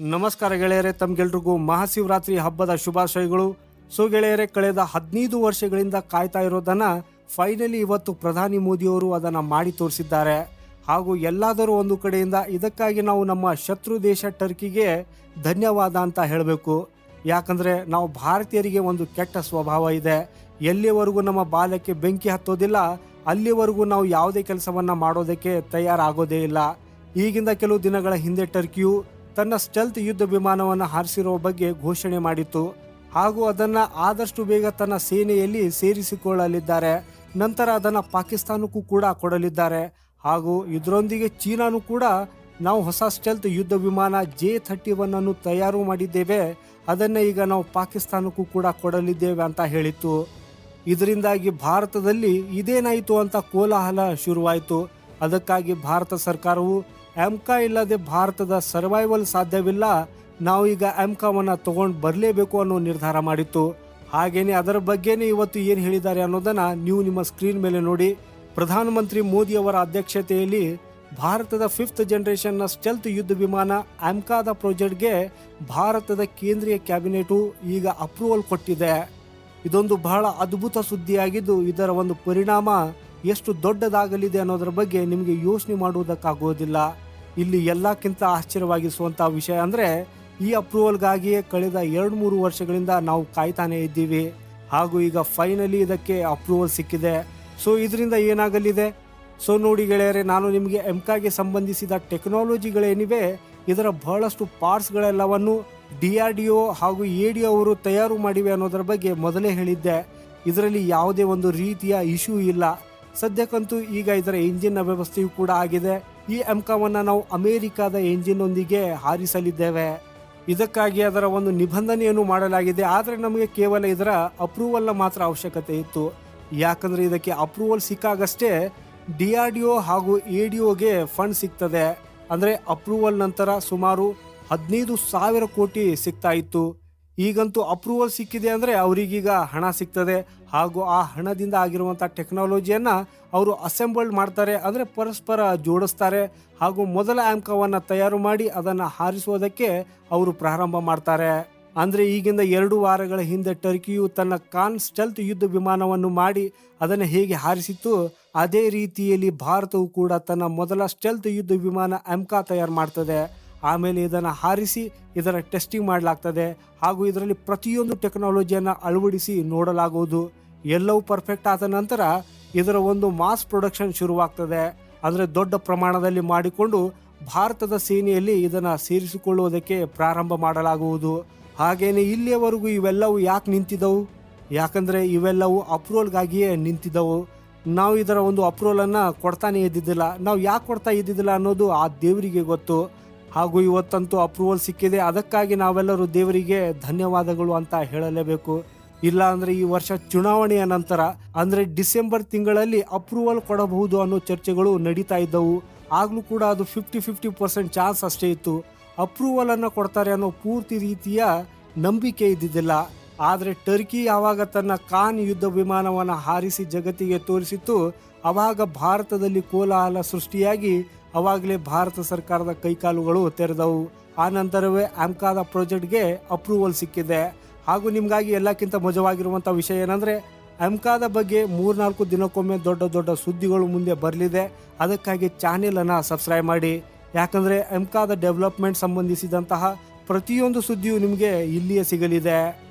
ನಮಸ್ಕಾರ ಗೆಳೆಯರೆ, ತಮ್ಗೆಲ್ರಿಗೂ ಮಹಾಶಿವರಾತ್ರಿ ಹಬ್ಬದ ಶುಭಾಶಯಗಳು. ಸೊ ಗೆಳೆಯರೆ, ಕಳೆದ ಹದಿನೈದು ವರ್ಷಗಳಿಂದ ಕಾಯ್ತಾ ಇರೋದನ್ನ ಫೈನಲಿ ಇವತ್ತು ಪ್ರಧಾನಿ ಮೋದಿಯವರು ಅದನ್ನ ಮಾಡಿ ತೋರಿಸಿದ್ದಾರೆ. ಹಾಗೂ ಎಲ್ಲಾದರೂ ಒಂದು ಕಡೆಯಿಂದ ಇದಕ್ಕಾಗಿ ನಾವು ನಮ್ಮ ಶತ್ರು ದೇಶ ಟರ್ಕಿಗೆ ಧನ್ಯವಾದ ಅಂತ ಹೇಳಬೇಕು. ಯಾಕಂದ್ರೆ ನಾವು ಭಾರತೀಯರಿಗೆ ಒಂದು ಕೆಟ್ಟ ಸ್ವಭಾವ ಇದೆ. ಎಲ್ಲಿವರೆಗೂ ನಮ್ಮ ಬಾಲ್ಯಕ್ಕೆ ಬೆಂಕಿ ಹತ್ತೋದಿಲ್ಲ, ಅಲ್ಲಿವರೆಗೂ ನಾವು ಯಾವುದೇ ಕೆಲಸವನ್ನ ಮಾಡೋದಕ್ಕೆ ತಯಾರಾಗೋದೇ ಇಲ್ಲ. ಈಗಿಂದ ಕೆಲವು ದಿನಗಳ ಹಿಂದೆ ಟರ್ಕಿಯು ತನ್ನ ಸ್ಟೆಲ್ತ್ ಯುದ್ಧ ವಿಮಾನವನ್ನು ಹಾರಿಸಿರುವ ಬಗ್ಗೆ ಘೋಷಣೆ ಮಾಡಿತ್ತು. ಹಾಗೂ ಅದನ್ನು ಆದಷ್ಟು ಬೇಗ ತನ್ನ ಸೇನೆಯಲ್ಲಿ ಸೇರಿಸಿಕೊಳ್ಳಲಿದ್ದಾರೆ. ನಂತರ ಅದನ್ನು ಪಾಕಿಸ್ತಾನಕ್ಕೂ ಕೂಡ ಕೊಡಲಿದ್ದಾರೆ. ಹಾಗೂ ಇದರೊಂದಿಗೆ ಚೀನಾನು ಕೂಡ ನಾವು ಹೊಸ ಸ್ಟೆಲ್ತ್ ಯುದ್ಧ ವಿಮಾನ ಜೆ ಥರ್ಟಿ ಒನ್ ಅನ್ನು ತಯಾರು ಮಾಡಿದ್ದೇವೆ. ಅದನ್ನು ಈಗ ನಾವು ಪಾಕಿಸ್ತಾನಕ್ಕೂ ಕೂಡ ಕೊಡಲಿದ್ದೇವೆ ಅಂತ ಹೇಳಿತ್ತು. ಇದರಿಂದಾಗಿ ಭಾರತದಲ್ಲಿ ಇದೇನಾಯಿತು ಅಂತ ಕೋಲಾಹಲ ಶುರುವಾಯಿತು. ಅದಕ್ಕಾಗಿ ಭಾರತ ಸರ್ಕಾರವು ಎಮ್ಕಾ ಇಲ್ಲದೆ ಭಾರತದ ಸರ್ವೈವಲ್ ಸಾಧ್ಯವಿಲ್ಲ. ನಾವು ಈಗ ಆಮ್ಕಾವನ್ನು ತಗೊಂಡು ಬರಲೇಬೇಕು ಅನ್ನೋ ನಿರ್ಧಾರ ಮಾಡಿತ್ತು. ಹಾಗೇನೆ ಅದರ ಬಗ್ಗೆನೇ ಇವತ್ತು ಏನು ಹೇಳಿದ್ದಾರೆ ಅನ್ನೋದನ್ನ ನೀವು ನಿಮ್ಮ ಸ್ಕ್ರೀನ್ ಮೇಲೆ ನೋಡಿ. ಪ್ರಧಾನಮಂತ್ರಿ ಮೋದಿ ಅವರ ಅಧ್ಯಕ್ಷತೆಯಲ್ಲಿ ಭಾರತದ ಫಿಫ್ತ್ ಜನರೇಷನ್ನ ಸ್ಟೆಲ್ತ್ ಯುದ್ಧ ವಿಮಾನ ಆಮ್ಕಾದ ಪ್ರಾಜೆಕ್ಟ್ಗೆ ಭಾರತದ ಕೇಂದ್ರೀಯ ಕ್ಯಾಬಿನೆಟು ಈಗ ಅಪ್ರೂವಲ್ ಕೊಟ್ಟಿದೆ. ಇದೊಂದು ಬಹಳ ಅದ್ಭುತ ಸುದ್ದಿಯಾಗಿದ್ದು ಇದರ ಒಂದು ಪರಿಣಾಮ ಎಷ್ಟು ದೊಡ್ಡದಾಗಲಿದೆ ಅನ್ನೋದರ ಬಗ್ಗೆ ನಿಮಗೆ ಯೋಚನೆ ಮಾಡುವುದಕ್ಕಾಗೋದಿಲ್ಲ ಇಲ್ಲಿ ಎಲ್ಲಕ್ಕಿಂತ ಆಶ್ಚರ್ಯವಾಗಿಸುವಂಥ ವಿಷಯ ಅಂದ್ರೆ ಈ ಅಪ್ರೂವಲ್ಗಾಗಿಯೇ ಕಳೆದ ಎರಡು ಮೂರು ವರ್ಷಗಳಿಂದ ನಾವು ಕಾಯ್ತಾನೆ ಇದ್ದೀವಿ. ಹಾಗೂ ಈಗ ಫೈನಲಿ ಇದಕ್ಕೆ ಅಪ್ರೂವಲ್ ಸಿಕ್ಕಿದೆ. ಸೊ ಇದರಿಂದ ಏನಾಗಲಿದೆ? ಸೊ ನೋಡಿ ಗೆಳೆಯರೆ, ನಾನು ನಿಮಗೆ ಎಂಕಾಗೆ ಸಂಬಂಧಿಸಿದ ಟೆಕ್ನಾಲಜಿಗಳೇನಿವೆ ಇದರ ಬಹಳಷ್ಟು ಪಾರ್ಟ್ಸ್ಗಳೆಲ್ಲವನ್ನು ಡಿ ಆರ್ ಡಿ ಒ ಹಾಗೂ ಎ ಡಿ ಅವರು ತಯಾರು ಮಾಡಿವೆ ಅನ್ನೋದರ ಬಗ್ಗೆ ಮೊದಲೇ ಹೇಳಿದ್ದೆ. ಇದರಲ್ಲಿ ಯಾವುದೇ ಒಂದು ರೀತಿಯ ಇಶ್ಯೂ ಇಲ್ಲ. ಸದ್ಯಕ್ಕಂತೂ ಈಗ ಇದರ ಇಂಜಿನ್ನ ವ್ಯವಸ್ಥೆಯು ಕೂಡ ಆಗಿದೆ. ಈ ಎಮ್ಕಾವನ್ನು ನಾವು ಅಮೆರಿಕಾದ ಎಂಜಿನ್ ಒಂದಿಗೆ ಹಾರಿಸಲಿದ್ದೇವೆ. ಇದಕ್ಕಾಗಿ ಅದರ ಒಂದು ನಿಬಂಧನೆಯನ್ನು ಮಾಡಲಾಗಿದೆ. ಆದರೆ ನಮಗೆ ಕೇವಲ ಇದರ ಅಪ್ರೂವಲ್ನ ಮಾತ್ರ ಅವಶ್ಯಕತೆ ಇತ್ತು. ಯಾಕಂದ್ರೆ ಇದಕ್ಕೆ ಅಪ್ರೂವಲ್ ಸಿಕ್ಕಾಗಷ್ಟೇ ಡಿ ಆರ್ ಡಿ ಒ ಹಾಗೂ ಎ ಡಿ ಒಗೆ ಫಂಡ್ ಸಿಗ್ತದೆ. ಅಂದ್ರೆ ಅಪ್ರೂವಲ್ ನಂತರ ಸುಮಾರು ಹದಿನೈದು ಸಾವಿರ ಕೋಟಿ ಸಿಗ್ತಾ ಇತ್ತು. ಈಗಂತೂ ಅಪ್ರೂವಲ್ ಸಿಕ್ಕಿದೆ ಅಂದರೆ ಅವರಿಗೀಗ ಹಣ ಸಿಗ್ತದೆ. ಹಾಗೂ ಆ ಹಣದಿಂದ ಆಗಿರುವಂಥ ಟೆಕ್ನಾಲಜಿಯನ್ನು ಅವರು ಅಸೆಂಬಲ್ಡ್ ಮಾಡ್ತಾರೆ ಅಂದರೆ ಪರಸ್ಪರ ಜೋಡಿಸ್ತಾರೆ. ಹಾಗೂ ಮೊದಲ ಆಂಕವನ್ನ ತಯಾರು ಮಾಡಿ ಅದನ್ನು ಹಾರಿಸುವುದಕ್ಕೆ ಅವರು ಪ್ರಾರಂಭ ಮಾಡ್ತಾರೆ. ಅಂದರೆ ಈಗಿಂದ ಎರಡು ವಾರಗಳ ಹಿಂದೆ ಟರ್ಕಿಯು ತನ್ನ ಕಾನ್ ಸ್ಟೆಲ್ತ್ ಯುದ್ಧ ವಿಮಾನವನ್ನು ಮಾಡಿ ಅದನ್ನು ಹೇಗೆ ಹಾರಿಸಿತ್ತು, ಅದೇ ರೀತಿಯಲ್ಲಿ ಭಾರತವು ಕೂಡ ತನ್ನ ಮೊದಲ ಸ್ಟೆಲ್ತ್ ಯುದ್ಧ ವಿಮಾನ ಎಮ್ಕಾ ತಯಾರು ಮಾಡ್ತದೆ. ಆಮೇಲೆ ಇದನ್ನು ಹಾರಿಸಿ ಇದರ ಟೆಸ್ಟಿಂಗ್ ಮಾಡಲಾಗ್ತದೆ. ಹಾಗೂ ಇದರಲ್ಲಿ ಪ್ರತಿಯೊಂದು ಟೆಕ್ನಾಲಜಿಯನ್ನು ಅಳವಡಿಸಿ ನೋಡಲಾಗುವುದು. ಎಲ್ಲವೂ ಪರ್ಫೆಕ್ಟ್ ಆದ ನಂತರ ಇದರ ಒಂದು ಮಾಸ್ ಪ್ರೊಡಕ್ಷನ್ ಶುರುವಾಗ್ತದೆ. ಅಂದರೆ ದೊಡ್ಡ ಪ್ರಮಾಣದಲ್ಲಿ ಮಾಡಿಕೊಂಡು ಭಾರತದ ಸೇನೆಯಲ್ಲಿ ಇದನ್ನು ಸೇರಿಸಿಕೊಳ್ಳುವುದಕ್ಕೆ ಪ್ರಾರಂಭ ಮಾಡಲಾಗುವುದು. ಹಾಗೆಯೇ ಇಲ್ಲಿಯವರೆಗೂ ಇವೆಲ್ಲವೂ ಯಾಕೆ ನಿಂತಿದ್ದವು ಯಾಕಂದರೆ ಇವೆಲ್ಲವೂ ಅಪ್ರೂವಲ್ಗಾಗಿಯೇ ನಿಂತಿದ್ದವು ನಾವು ಇದರ ಒಂದು ಅಪ್ರೂವಲನ್ನು ಕೊಡ್ತಾನೆ ಇದ್ದಿದ್ದಿಲ್ಲ. ನಾವು ಯಾಕೆ ಕೊಡ್ತಾ ಇದ್ದಿದ್ದಿಲ್ಲ ಅನ್ನೋದು ಆ ದೇವರಿಗೆ ಗೊತ್ತು. ಹಾಗೂ ಇವತ್ತಂತೂ ಅಪ್ರೂವಲ್ ಸಿಕ್ಕಿದೆ. ಅದಕ್ಕಾಗಿ ನಾವೆಲ್ಲರೂ ದೇವರಿಗೆ ಧನ್ಯವಾದಗಳು ಅಂತ ಹೇಳಲೇಬೇಕು. ಇಲ್ಲ ಅಂದ್ರೆ ಈ ವರ್ಷ ಚುನಾವಣೆಯ ನಂತರ, ಅಂದ್ರೆ ಡಿಸೆಂಬರ್ ತಿಂಗಳಲ್ಲಿ ಅಪ್ರೂವಲ್ ಕೊಡಬಹುದು ಅನ್ನೋ ಚರ್ಚೆಗಳು ನಡೀತಾ ಇದ್ದವು. ಆಗ್ಲೂ ಕೂಡ ಅದು ಫಿಫ್ಟಿ ಫಿಫ್ಟಿ ಪರ್ಸೆಂಟ್ ಚಾನ್ಸ್ ಅಷ್ಟೇ ಇತ್ತು. ಅಪ್ರೂವಲ್ ಅನ್ನು ಕೊಡ್ತಾರೆ ಅನ್ನೋ ಪೂರ್ತಿ ರೀತಿಯ ನಂಬಿಕೆ ಇದ್ದಿದ್ದಿಲ್ಲ. ಆದರೆ ಟರ್ಕಿ ಯಾವಾಗ ತನ್ನ ಕಾನ್ ಯುದ್ಧ ವಿಮಾನವನ್ನು ಹಾರಿಸಿ ಜಗತ್ತಿಗೆ ತೋರಿಸಿತ್ತು, ಅವಾಗ ಭಾರತದಲ್ಲಿ ಕೋಲಾಹಲ ಸೃಷ್ಟಿಯಾಗಿ ಅವಾಗಲೇ ಭಾರತ ಸರ್ಕಾರದ ಕೈಕಾಲುಗಳು ತೆರೆದವು. ಆ ನಂತರವೇ ಆಮ್ಕಾದ ಪ್ರಾಜೆಕ್ಟ್ಗೆ ಅಪ್ರೂವಲ್ ಸಿಕ್ಕಿದೆ. ಹಾಗೂ ನಿಮಗಾಗಿ ಎಲ್ಲಕ್ಕಿಂತ ಮಜವಾಗಿರುವಂಥ ವಿಷಯ ಏನಂದರೆ ಅಮ್ಕಾದ ಬಗ್ಗೆ ಮೂರ್ನಾಲ್ಕು ದಿನಕ್ಕೊಮ್ಮೆ ದೊಡ್ಡ ದೊಡ್ಡ ಸುದ್ದಿಗಳು ಮುಂದೆ ಬರಲಿದೆ. ಅದಕ್ಕಾಗಿ ಚಾನೆಲನ್ನು ಸಬ್ಸ್ಕ್ರೈಬ್ ಮಾಡಿ. ಯಾಕಂದರೆ ಅಮ್ಕಾದ ಡೆವಲಪ್ಮೆಂಟ್ ಸಂಬಂಧಿಸಿದಂತಹ ಪ್ರತಿಯೊಂದು ಸುದ್ದಿಯು ನಿಮಗೆ ಇಲ್ಲಿಯೇ ಸಿಗಲಿದೆ.